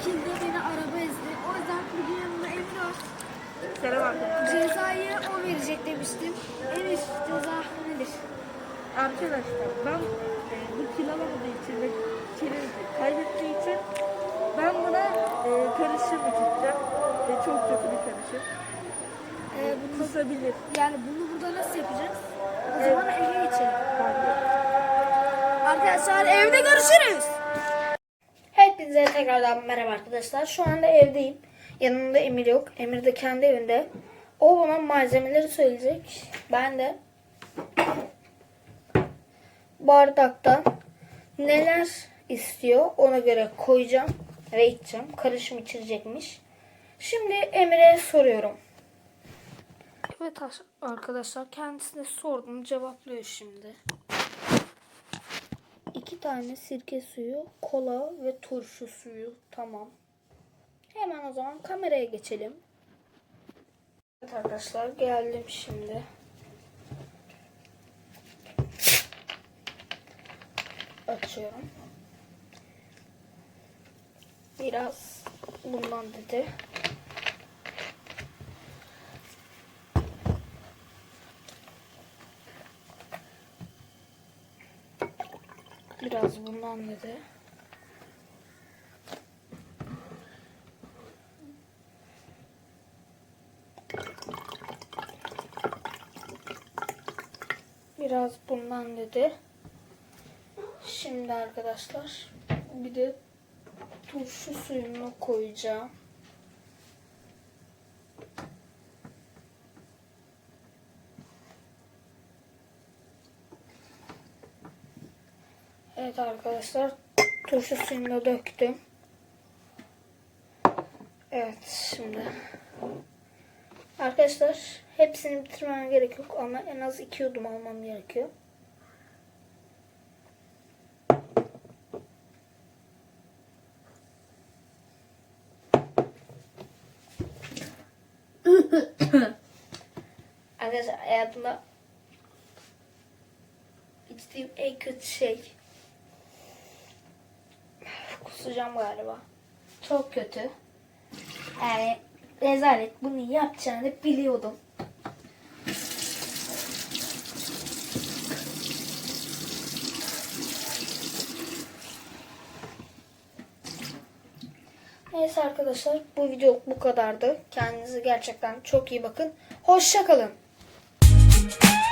şekilde beni araba ezdi. O yüzden bugün yanımda Emre var. Selam arkadaşlar. Cezayı o verecek demiştim. En üst ceza nedir? Arkadaşlar ben e, bu kil alamadığı için ve kili kaybettiği için ben buna e, karışım içeceğim. Ve çok kötü bir karışım. E, bunu, Tutabilir. Yani bunu burada nasıl yapacağız? O zaman eve geçelim. Arkadaşlar evde görüşürüz. Hepinize tekrardan merhaba arkadaşlar. Şu anda evdeyim. Yanımda Emir yok. Emir de kendi evinde. O bana malzemeleri söyleyecek. Ben de bardakta neler istiyor ona göre koyacağım ve içeceğim. Karışım içirecekmiş. Şimdi Emir'e soruyorum. Evet arkadaşlar kendisine sordum cevaplıyor şimdi. İki tane sirke suyu, kola ve turşu suyu. Tamam. Hemen o zaman kameraya geçelim. Evet arkadaşlar geldim şimdi. Açıyorum. Biraz bundan dedi. Biraz bundan dedi. Biraz bundan dedi. Şimdi arkadaşlar bir de turşu suyunu koyacağım. Evet arkadaşlar turşu suyunu da döktüm. Evet şimdi. Arkadaşlar hepsini bitirmem gerek yok ama en az iki yudum almam gerekiyor. Arkadaşlar hayatımda içtiğim en kötü şey. Kusacağım galiba. Çok kötü. Yani rezalet bunu yapacağını biliyordum. Neyse arkadaşlar bu video bu kadardı. Kendinize gerçekten çok iyi bakın. Hoşça kalın. It's gritty